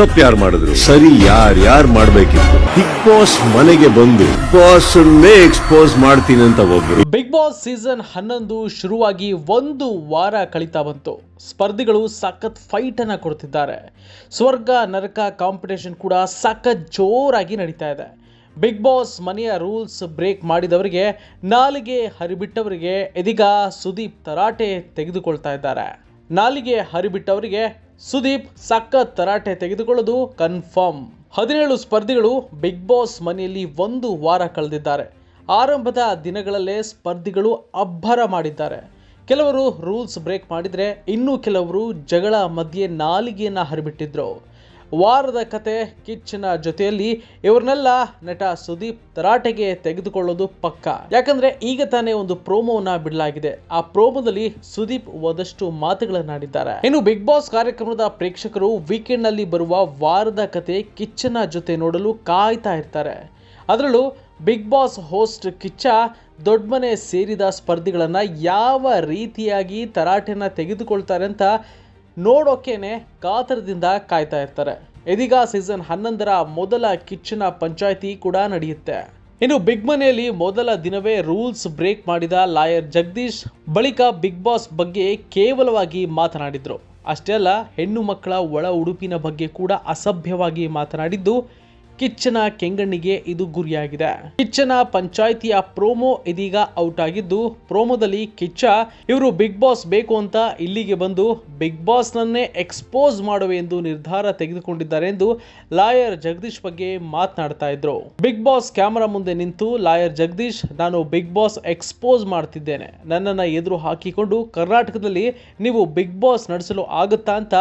ತಪ್ಪು ಯಾರು ಮಾಡಿದ್ರು? ಸರಿ, ಯಾರ್ ಯಾರ್ ಮಾಡ್ಬೇಕಿತ್ತು? ಬಿಗ್ ಬಾಸ್ ಮನೆಗೆ ಬಂದು ಬಾಸ್ ಎಕ್ಸ್ಪೋಸ್ ಮಾಡ್ತೀನಿ ಅಂತ ಒಬ್ರು. ಬಿಗ್ ಬಾಸ್ ಸೀಸನ್ ಹನ್ನೊಂದು ಶುರುವಾಗಿ ಒಂದು ವಾರ ಕಳೀತಾ ಬಂತು. ಸ್ಪರ್ಧಿಗಳು ಸಖತ್ ಫೈಟ್ ಅನ್ನ ಕೊಡ್ತಿದ್ದಾರೆ. ಸ್ವರ್ಗ, ನರಕ ಕಾಂಪಿಟೇಷನ್ ಕೂಡ ಸಖತ್ ಜೋರಾಗಿ ನಡೀತಾ ಇದೆ. ಬಿಗ್ ಬಾಸ್ ಮನೆಯ ರೂಲ್ಸ್ ಬ್ರೇಕ್ ಮಾಡಿದವರಿಗೆ ನಾಲಿಗೆ ಹರಿಬಿಟ್ಟವರಿಗೆ ಇದೀಗ ಸುದೀಪ್ ತರಾಟೆ ತೆಗೆದುಕೊಳ್ತಾ ಇದ್ದಾರೆ. ನಾಲಿಗೆ ಹರಿಬಿಟ್ಟವರಿಗೆ ಸುದೀಪ್ ಸಖತ್ ತರಾಟೆ ತೆಗೆದುಕೊಳ್ಳೋದು ಕನ್ಫರ್ಮ್. ಹದಿನೇಳು ಸ್ಪರ್ಧಿಗಳು ಬಿಗ್ ಬಾಸ್ ಮನೆಯಲ್ಲಿ ಒಂದು ವಾರ ಕಳೆದಿದ್ದಾರೆ. ಆರಂಭದ ದಿನಗಳಲ್ಲೇ ಸ್ಪರ್ಧಿಗಳು ಅಬ್ಬರ ಮಾಡಿದ್ದಾರೆ. ಕೆಲವರು ರೂಲ್ಸ್ ಬ್ರೇಕ್ ಮಾಡಿದರೆ ಇನ್ನು ಕೆಲವರು ಜಗಳ ಮಧ್ಯೆ ನಾಲಿಗೆಯನ್ನು ಹರಿಬಿಟ್ಟಿದ್ರು. ವಾರದ ಕತೆ ಕಿಚ್ಚಿನ ಜೊತೆಯಲ್ಲಿ ಇವ್ರನ್ನೆಲ್ಲ ನಟ ಸುದೀಪ್ ತರಾಟೆಗೆ ತೆಗೆದುಕೊಳ್ಳೋದು ಪಕ್ಕ. ಯಾಕಂದ್ರೆ ಈಗ ತಾನೇ ಒಂದು ಪ್ರೋಮೋವನ್ನ ಬಿಡಲಾಗಿದೆ. ಆ ಪ್ರೋಮೋದಲ್ಲಿ ಸುದೀಪ್ ಒಂದಷ್ಟು ಮಾತುಗಳನ್ನಾಡಿದ್ದಾರೆ. ಇನ್ನು ಬಿಗ್ ಬಾಸ್ ಕಾರ್ಯಕ್ರಮದ ಪ್ರೇಕ್ಷಕರು ವೀಕೆಂಡ್ನಲ್ಲಿ ಬರುವ ವಾರದ ಕತೆ ಕಿಚ್ಚನ ಜೊತೆ ನೋಡಲು ಕಾಯ್ತಾ ಇರ್ತಾರೆ. ಅದರಲ್ಲೂ ಬಿಗ್ ಬಾಸ್ ಹೋಸ್ಟ್ ಕಿಚ್ಚ ದೊಡ್ಡಮನೆ ಸೇರಿದ ಸ್ಪರ್ಧಿಗಳನ್ನ ಯಾವ ರೀತಿಯಾಗಿ ತರಾಟೆನ ತೆಗೆದುಕೊಳ್ತಾರೆ ಅಂತ ನೋಡೋಕೇನೆ ಕಾತರದಿಂದ ಕಾಯ್ತಾ ಇರ್ತಾರೆ. ಇದೀಗ ಸೀಸನ್ ಹನ್ನೊಂದರ ಮೊದಲ ಕಿಚ್ಚನ ಪಂಚಾಯಿತಿ ಕೂಡ ನಡೆಯುತ್ತೆ. ಇನ್ನು ಬಿಗ್ ಮನೆಯಲ್ಲಿ ಮೊದಲ ದಿನವೇ ರೂಲ್ಸ್ ಬ್ರೇಕ್ ಮಾಡಿದ ಲಾಯರ್ ಜಗದೀಶ್ ಬಳಿಕ ಬಿಗ್ ಬಾಸ್ ಬಗ್ಗೆ ಕೇವಲವಾಗಿ ಮಾತನಾಡಿದ್ರು. ಅಷ್ಟೇ ಅಲ್ಲ, ಹೆಣ್ಣು ಮಕ್ಕಳ ಒಳ ಉಡುಪಿನ ಬಗ್ಗೆ ಕೂಡ ಅಸಭ್ಯವಾಗಿ ಮಾತನಾಡಿದ್ದು ಕಿಚ್ಚನ ಕೆಂಗಣ್ಣಿಗೆ ಇದು ಗುರಿಯಾಗಿದೆ. ಕಿಚ್ಚನ ಪಂಚಾಯಿತಿಯ ಪ್ರೋಮೋ ಇದೀಗ ಔಟ್ ಆಗಿದ್ದು ಪ್ರೋಮೋದಲ್ಲಿ ಕಿಚ್ಚ, ಇವರು ಬಿಗ್ ಬಾಸ್ ಬೇಕು ಅಂತ ಇಲ್ಲಿಗೆ ಬಂದು ಬಿಗ್ ಬಾಸ್ ನನ್ನೇ ಎಕ್ಸ್ಪೋಸ್ ಮಾಡುವೆ ಎಂದು ನಿರ್ಧಾರ ತೆಗೆದುಕೊಂಡಿದ್ದಾರೆ ಎಂದು ಲಾಯರ್ ಜಗದೀಶ್ ಬಗ್ಗೆ ಮಾತನಾಡ್ತಾ ಇದ್ರು. ಬಿಗ್ ಬಾಸ್ ಕ್ಯಾಮರಾ ಮುಂದೆ ನಿಂತು, ಲಾಯರ್ ಜಗದೀಶ್, ನಾನು ಬಿಗ್ ಬಾಸ್ ಎಕ್ಸ್ಪೋಸ್ ಮಾಡ್ತಿದ್ದೇನೆ. ನನ್ನನ್ನು ಎದುರು ಹಾಕಿಕೊಂಡು ಕರ್ನಾಟಕದಲ್ಲಿ ನೀವು ಬಿಗ್ ಬಾಸ್ ನಡೆಸಲು ಆಗುತ್ತಾ? ಅಂತ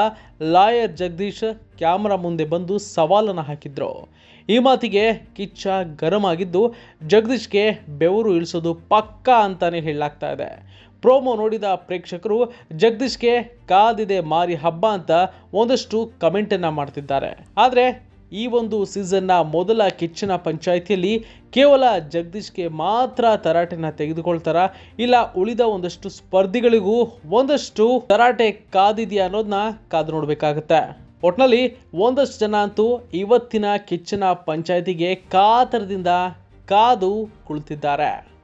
ಲಾಯರ್ ಜಗದೀಶ್ ಕ್ಯಾಮರಾ ಮುಂದೆ ಬಂದು ಸವಾಲನ್ನು ಹಾಕಿದ್ರು. ಈ ಮಾತಿಗೆ ಕಿಚ್ಚ ಗರಂ ಆಗಿದ್ದು ಜಗದೀಶ್ಗೆ ಬೆವರು ಇಳಿಸೋದು ಪಕ್ಕಾ ಅಂತಲೇ ಹೇಳಲಾಗ್ತಾ ಇದೆ. ಪ್ರೋಮೋ ನೋಡಿದ ಪ್ರೇಕ್ಷಕರು, ಜಗದೀಶ್ಗೆ ಕಾದಿದೆ ಮಾರಿ ಹಬ್ಬ ಅಂತ ಒಂದಷ್ಟು ಕಮೆಂಟನ್ನು ಮಾಡ್ತಿದ್ದಾರೆ. ಆದರೆ, ಈ ಒಂದು ಸೀಸನ್ನ ಮೊದಲ ಕಿಚ್ಚನ ಪಂಚಾಯಿತಿಯಲ್ಲಿ ಕೇವಲ ಜಗದೀಶ್ಗೆ ಮಾತ್ರ ತರಾಟೆನ ತೆಗೆದುಕೊಳ್ತಾರ, ಇಲ್ಲ ಉಳಿದ ಒಂದಷ್ಟು ಸ್ಪರ್ಧಿಗಳಿಗೂ ಒಂದಷ್ಟು ತರಾಟೆ ಕಾದಿದೆಯಾ ಅನ್ನೋದನ್ನ ಕಾದು ನೋಡಬೇಕಾಗತ್ತೆ. ಒಟ್ನಲ್ಲಿ ಒಂದಷ್ಟು ಜನ ಅಂತೂ ಇವತ್ತಿನ ಕಿಚ್ಚನ ಪಂಚಾಯಿತಿಗೆ ಕಾತರದಿಂದ ಕಾದು ಕುಳಿತಿದ್ದಾರೆ.